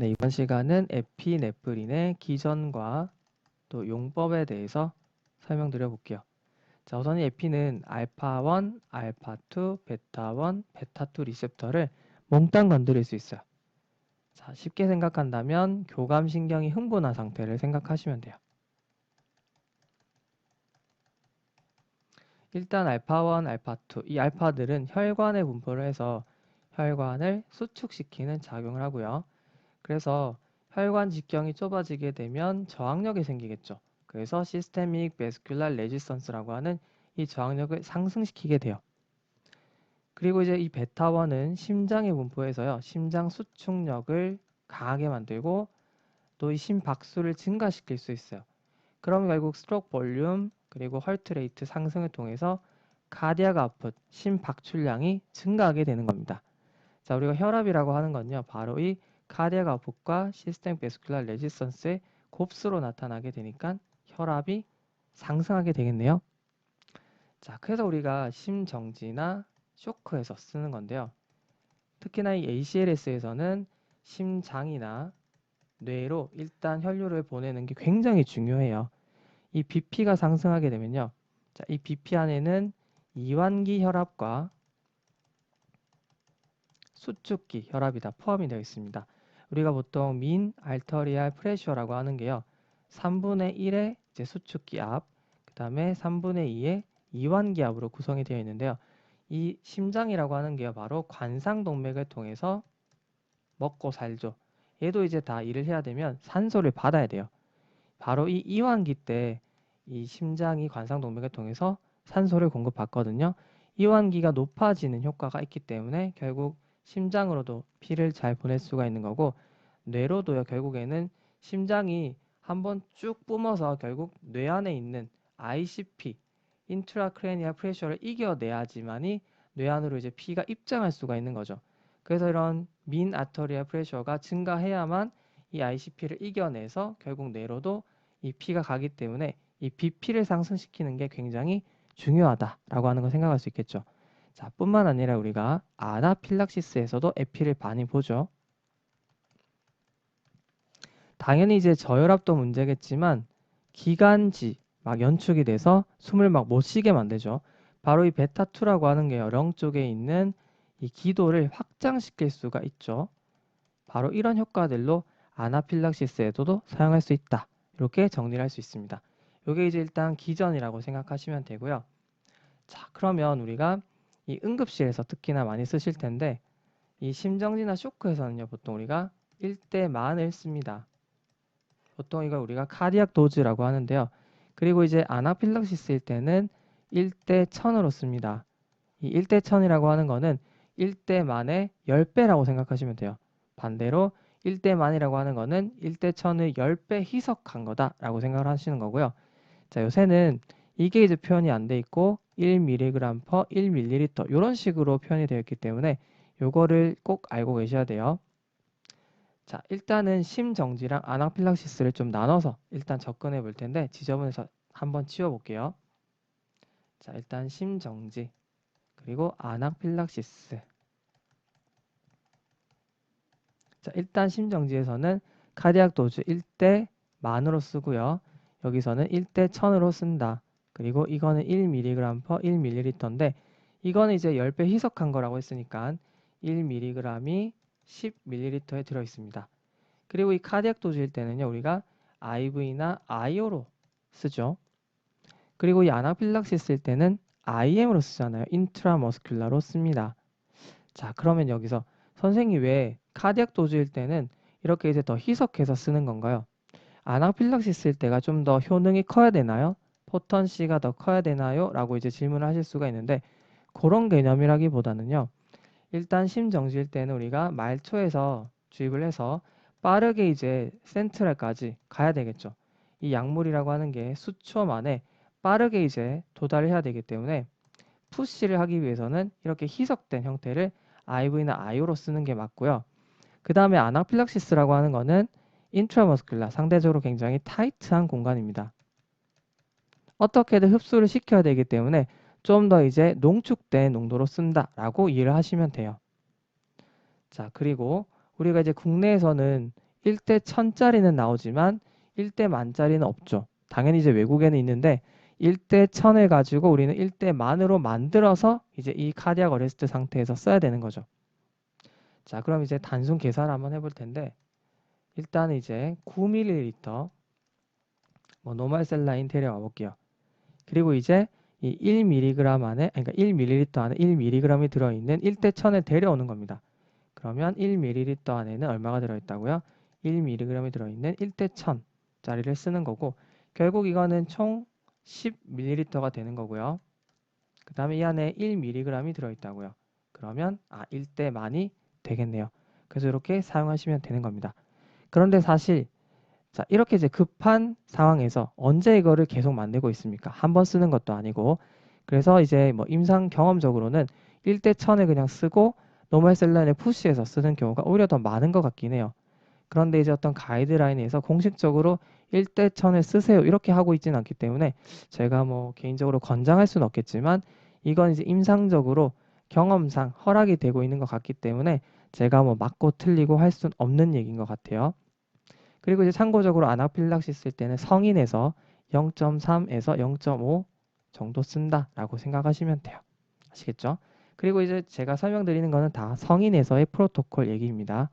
네, 이번 시간은 에피네프린의 기전과 또 용법에 대해서 설명드려 볼게요. 자, 우선 이 에피는 알파1, 알파2, 베타1, 베타2 리셉터를 몽땅 건드릴 수 있어요. 자, 쉽게 생각한다면 교감신경이 흥분한 상태를 생각하시면 돼요. 일단 알파1, 알파2, 이 알파들은 혈관에 분포를 해서 혈관을 수축시키는 작용을 하고요. 그래서 혈관 직경이 좁아지게 되면 저항력이 생기겠죠. 그래서 시스테믹 베스큘라 레지스턴스라고 하는 이 저항력을 상승시키게 돼요. 그리고 이제 이 베타1은 심장에 분포해서요. 심장 수축력을 강하게 만들고 또 이 심박수를 증가시킬 수 있어요. 그럼 결국 스트로크 볼륨 그리고 헐트 레이트 상승을 통해서 카디아가 아웃풋 심박출량이 증가하게 되는 겁니다. 자, 우리가 혈압이라고 하는 건요. 바로 이 카디아가 아웃풋과 시스템 베스큘라 레지스턴스의 곱수로 나타나게 되니까 혈압이 상승하게 되겠네요. 자, 그래서 우리가 심정지나 쇼크에서 쓰는 건데요. 특히나 이 ACLS에서는 심장이나 뇌로 일단 혈류를 보내는 게 굉장히 중요해요. 이 BP가 상승하게 되면요. 자, 이 BP 안에는 이완기 혈압과 수축기 혈압이 다 포함이 되어 있습니다. 우리가 보통 민 알터리알 프레셔라고 하는 게요. 3분의 1의 이제 수축 기 압, 그 다음에 3분의 2의 이완 기 압으로 구성이 되어 있는데요. 이 심장이라고 하는 게요. 바로 관상동맥을 통해서 먹고 살죠. 얘도 이제 다 일을 해야 되면 산소를 받아야 돼요. 바로 이 이완기 때 이 심장이 관상동맥을 통해서 산소를 공급받거든요. 이완기가 높아지는 효과가 있기 때문에 결국 심장으로도 피를 잘 보낼 수가 있는 거고 뇌로도요 결국에는 심장이 한번 쭉 뿜어서 결국 뇌 안에 있는 ICP 인트라크레니아 프레셔를 이겨내야지만이 뇌 안으로 이제 피가 입장할 수가 있는 거죠. 그래서 이런 민 아터리아 프레셔가 증가해야만 이 ICP를 이겨내서 결국 뇌로도 이 피가 가기 때문에 이 BP를 상승시키는 게 굉장히 중요하다라고 하는 걸 생각할 수 있겠죠. 자, 뿐만 아니라 우리가 아나필락시스에서도 에피를 많이 보죠. 당연히 이제 저혈압도 문제겠지만 기관지 막 연축이 돼서 숨을 막 못 쉬게 만들죠. 바로 이 베타2라고 하는 게요. 령 쪽에 있는 이 기도를 확장시킬 수가 있죠. 바로 이런 효과들로 아나필락시스에서도 사용할 수 있다. 이렇게 정리를 할 수 있습니다. 이게 이제 일단 기전이라고 생각하시면 되고요. 자, 그러면 우리가 이 응급실에서 특히나 많이 쓰실 텐데 이 심정지나 쇼크에서는요. 보통 우리가 1대 만을 씁니다. 보통 이걸 우리가 카디악 도즈라고 하는데요. 그리고 이제 아나필락시스일 때는 1대 1000으로 씁니다. 이 1대 1000이라고 하는 거는 1대 만의 10배라고 생각하시면 돼요. 반대로 1대 만이라고 하는 거는 1대 1000을 10배 희석한 거다라고 생각을 하시는 거고요. 자, 요새는 이게 이제 표현이 안 돼 있고 1mg per 1ml 이런 식으로 표현이 되어 있기 때문에 요거를 꼭 알고 계셔야 돼요. 자, 일단은 심정지랑 아나필락시스를 좀 나눠서 일단 접근해 볼 텐데 지저분해서 한번 치워 볼게요. 자, 일단 심정지 그리고 아나필락시스 자, 일단 심정지에서는 카디악 도즈 1대 만으로 쓰고요. 여기서는 1대 1000으로 쓴다. 그리고 이거는 1mg per 1ml인데 이거는 이제 10배 희석한 거라고 했으니까 1mg이 10ml에 들어 있습니다. 그리고 이 카디악 도즈일 때는요. 우리가 IV나 IO로 쓰죠. 그리고 이 아나필락시스일 때는 IM으로 쓰잖아요. 인트라머스큘라로 씁니다. 자, 그러면 여기서 선생님 왜 카디악 도즈일 때는 이렇게 이제 더 희석해서 쓰는 건가요? 아나필락시스일 때가 좀 더 효능이 커야 되나요? 포턴시가 더 커야 되나요? 라고 이제 질문을 하실 수가 있는데 그런 개념이라기보다는요. 일단 심정지일 때는 우리가 말초에서 주입을 해서 빠르게 이제 센트럴까지 가야 되겠죠. 이 약물이라고 하는 게 수초 만에 빠르게 이제 도달을 해야 되기 때문에 푸시를 하기 위해서는 이렇게 희석된 형태를 IV나 IO로 쓰는 게 맞고요. 그 다음에 아나필락시스라고 하는 거는 인트라머스큘라 상대적으로 굉장히 타이트한 공간입니다. 어떻게든 흡수를 시켜야 되기 때문에 좀 더 이제 농축된 농도로 쓴다라고 이해를 하시면 돼요. 자, 그리고 우리가 이제 국내에서는 1대 1000짜리는 나오지만 1대 만짜리는 없죠. 당연히 이제 외국에는 있는데 1대 1000을 가지고 우리는 1대 만으로 만들어서 이제 이 카디악 어레스트 상태에서 써야 되는 거죠. 자, 그럼 이제 단순 계산을 한번 해볼 텐데 일단 이제 9ml 뭐 노멀 셀 라인 데려와 볼게요. 그리고 이제 이 1mg 안에 그러니까 1ml 안에 1mg이 들어 있는 1대 1000을 데려오는 겁니다. 그러면 1ml 안에는 얼마가 들어 있다고요? 1mg이 들어 있는 1대 1000짜리를 쓰는 거고 결국 이거는 총 10ml가 되는 거고요. 그 다음에 이 안에 1mg이 들어 있다고요. 그러면 아 1대 만이 되겠네요. 그래서 이렇게 사용하시면 되는 겁니다. 그런데 사실 자 이렇게 이제 급한 상황에서 언제 이거를 계속 만들고 있습니까? 한 번 쓰는 것도 아니고 그래서 이제 뭐 임상 경험적으로는 1대 1000을 그냥 쓰고 노멀 셀러인에 푸시해서 쓰는 경우가 오히려 더 많은 것 같긴 해요. 그런데 이제 어떤 가이드라인에서 공식적으로 1대 1000을 쓰세요 이렇게 하고 있지는 않기 때문에 제가 뭐 개인적으로 권장할 수는 없겠지만 이건 이제 임상적으로 경험상 허락이 되고 있는 것 같기 때문에 제가 뭐 맞고 틀리고 할 수는 없는 얘기인 것 같아요. 그리고 이제 참고적으로 아나필락시 쓸 때는 성인에서 0.3에서 0.5 정도 쓴다라고 생각하시면 돼요. 아시겠죠? 그리고 이제 제가 설명드리는 거는 다 성인에서의 프로토콜 얘기입니다.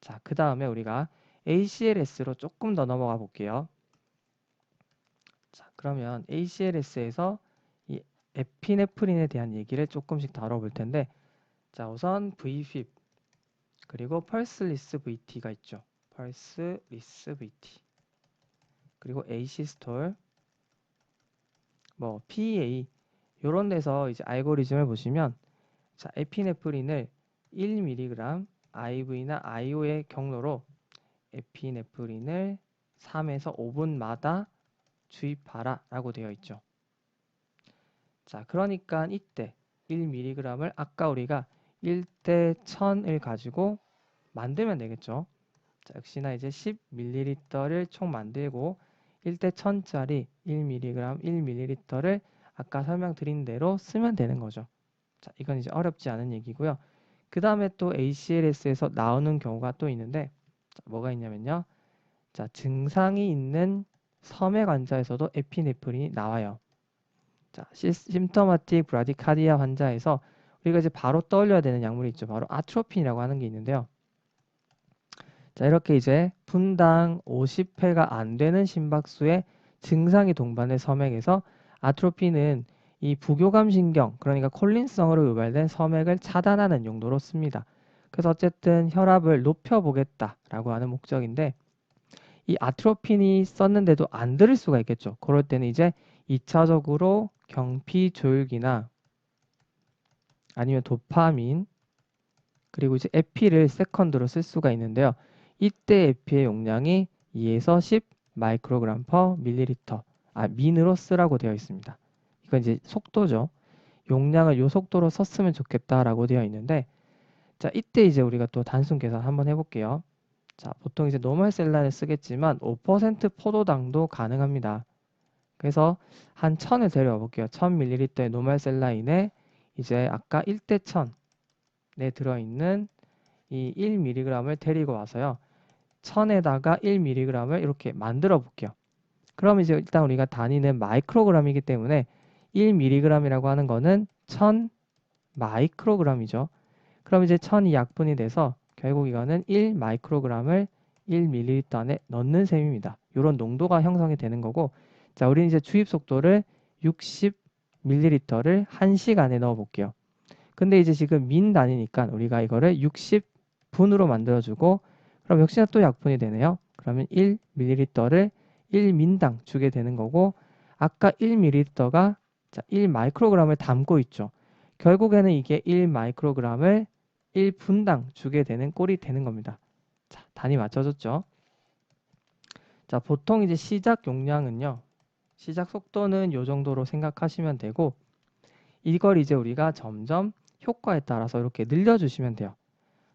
자, 그 다음에 우리가 ACLS로 조금 더 넘어가 볼게요. 자, 그러면 ACLS에서 이 에피네프린에 대한 얘기를 조금씩 다뤄볼 텐데, 자, 우선 VFib 그리고 펄스리스 VT가 있죠. 펄스 리스 VT 그리고 AC스톨 뭐 PEA 요런 데서 이제 알고리즘을 보시면 자, 에피네프린을 1mg IV나 IO의 경로로 에피네프린을 3에서 5분마다 주입하라 라고 되어 있죠. 자, 그러니까 이때 1mg을 아까 우리가 1대 1000을 가지고 만들면 되겠죠. 자, 역시나 이제 10ml를 총 만들고 1대 1000짜리 1mg 1ml를 아까 설명드린 대로 쓰면 되는 거죠. 자, 이건 이제 어렵지 않은 얘기고요. 그 다음에 또 ACLS에서 나오는 경우가 또 있는데 자, 뭐가 있냐면요. 자, 증상이 있는 섬액 환자에서도 에피네프린이 나와요. 자, 심터마틱 브라디카디아 환자에서 우리가 이제 바로 떠올려야 되는 약물이 있죠. 바로 아트로핀이라고 하는 게 있는데요. 자, 이렇게 이제 분당 50회가 안 되는 심박수의 증상이 동반된 섬액에서 아트로핀은 이 부교감 신경, 그러니까 콜린성으로 유발된 섬액을 차단하는 용도로 씁니다. 그래서 어쨌든 혈압을 높여보겠다라고 하는 목적인데 이 아트로핀이 썼는데도 안 들을 수가 있겠죠. 그럴 때는 이제 2차적으로 경피 조율기나 아니면 도파민 그리고 이제 에피를 세컨드로 쓸 수가 있는데요. 이때 에피의 용량이 2에서 10 마이크로그램 퍼 밀리리터 아 민으로 쓰라고 되어 있습니다. 이건 이제 속도죠. 용량을 요 속도로 썼으면 좋겠다라고 되어 있는데 자 이때 이제 우리가 또 단순 계산 한번 해볼게요. 자 보통 이제 노멀 셀란을 쓰겠지만 5% 포도당도 가능합니다. 그래서 한 1000을 데려와 볼게요. 1000ml의 노멀 셀라인에 이제 아까 1대 1000에 들어있는 이 1mg을 데리고 와서요. 1000에다가 1mg을 이렇게 만들어 볼게요. 그럼 이제 일단 우리가 단위는 마이크로그램이기 때문에 1mg이라고 하는 거는 1000 마이크로그램이죠. 그럼 이제 1000이 약분이 돼서 결국 이거는 1 마이크로그램을 1ml 안에 넣는 셈입니다. 이런 농도가 형성이 되는 거고 자, 우리는 이제 주입 속도를 60ml를 1시간에 넣어 볼게요. 근데 이제 지금 민 단위니까 우리가 이거를 60분으로 만들어 주고 그럼 역시나 또 약분이 되네요. 그러면 1ml를 1민당 주게 되는 거고 아까 1ml가 자, 1마이크로그램을 담고 있죠. 결국에는 이게 1마이크로그램을 1분당 주게 되는 꼴이 되는 겁니다. 자, 단위 맞춰졌죠? 자, 보통 이제 시작 용량은요. 시작 속도는 이 정도로 생각하시면 되고 이걸 이제 우리가 점점 효과에 따라서 이렇게 늘려주시면 돼요.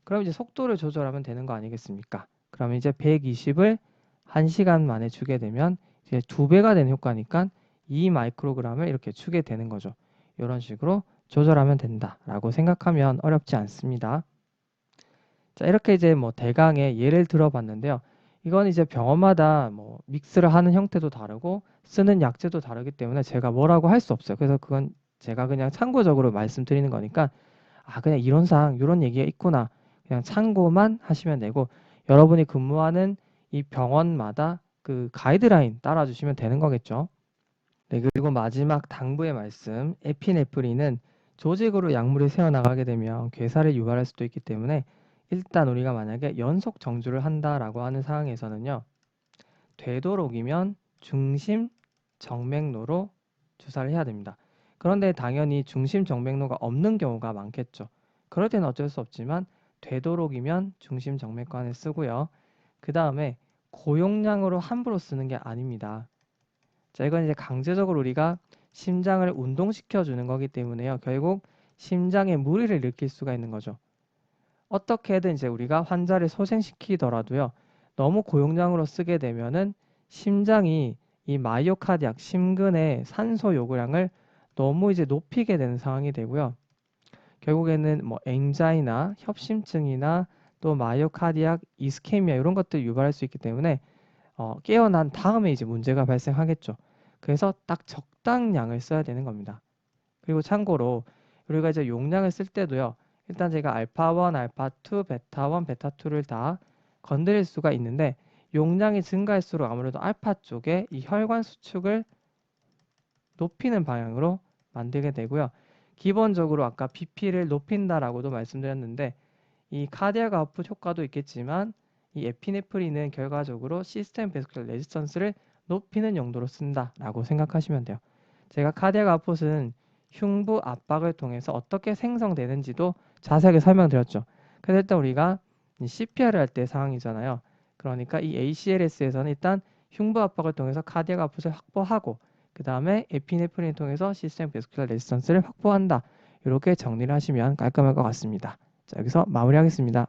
그럼 이제 속도를 조절하면 되는 거 아니겠습니까? 그러면 이제 120을 1시간 만에 주게 되면 이제 두 배가 되는 효과니까 2 마이크로그램을 이렇게 주게 되는 거죠. 이런 식으로 조절하면 된다라고 생각하면 어렵지 않습니다. 자, 이렇게 이제 뭐 대강의 예를 들어봤는데요. 이건 이제 병원마다 뭐 믹스를 하는 형태도 다르고 쓰는 약제도 다르기 때문에 제가 뭐라고 할 수 없어요. 그래서 그건 제가 그냥 참고적으로 말씀드리는 거니까 아 그냥 이론상 이런 얘기가 있구나 그냥 참고만 하시면 되고 여러분이 근무하는 이 병원마다 그 가이드라인 따라주시면 되는 거겠죠. 네 그리고 마지막 당부의 말씀 에피네프린은 조직으로 약물이 새어나가게 되면 괴사를 유발할 수도 있기 때문에 일단 우리가 만약에 연속 정주를 한다라고 하는 상황에서는요. 되도록이면 중심 정맥로로 주사를 해야 됩니다. 그런데 당연히 중심 정맥로가 없는 경우가 많겠죠. 그럴 때는 어쩔 수 없지만 되도록이면 중심 정맥관을 쓰고요. 그 다음에 고용량으로 함부로 쓰는 게 아닙니다. 자, 이건 이제 강제적으로 우리가 심장을 운동시켜 주는 거기 때문에요. 결국 심장에 무리를 일으킬 수가 있는 거죠. 어떻게든 이제 우리가 환자를 소생시키더라도요. 너무 고용량으로 쓰게 되면은 심장이 이 마이오카디악 심근의 산소 요구량을 너무 이제 높이게 되는 상황이 되고요. 결국에는 뭐 앵자이나 협심증이나 또 마이오카디악 이스케미아 이런 것들 유발할 수 있기 때문에 어, 깨어난 다음에 이제 문제가 발생하겠죠. 그래서 딱 적당량을 써야 되는 겁니다. 그리고 참고로 우리가 이제 용량을 쓸 때도요. 일단 제가 알파1, 알파2, 베타1, 베타2를 다 건드릴 수가 있는데 용량이 증가할수록 아무래도 알파 쪽에 이 혈관 수축을 높이는 방향으로 만들게 되고요. 기본적으로 아까 BP를 높인다라고도 말씀드렸는데 이 카디아가 아웃풋 효과도 있겠지만 이 에피네프린은 결과적으로 시스템 베스큘러 레지스턴스를 높이는 용도로 쓴다라고 생각하시면 돼요. 제가 카디아가 아웃풋은 흉부 압박을 통해서 어떻게 생성되는지도 자세하게 설명드렸죠. 그래서 일단 우리가 CPR을 할 때 상황이잖아요. 그러니까 이 ACLS에서는 일단 흉부 압박을 통해서 카디아가 아웃풋을 확보하고 그 다음에 에피네프린을 통해서 시스템 베스큘러 레지스턴스를 확보한다. 이렇게 정리를 하시면 깔끔할 것 같습니다. 자, 여기서 마무리하겠습니다.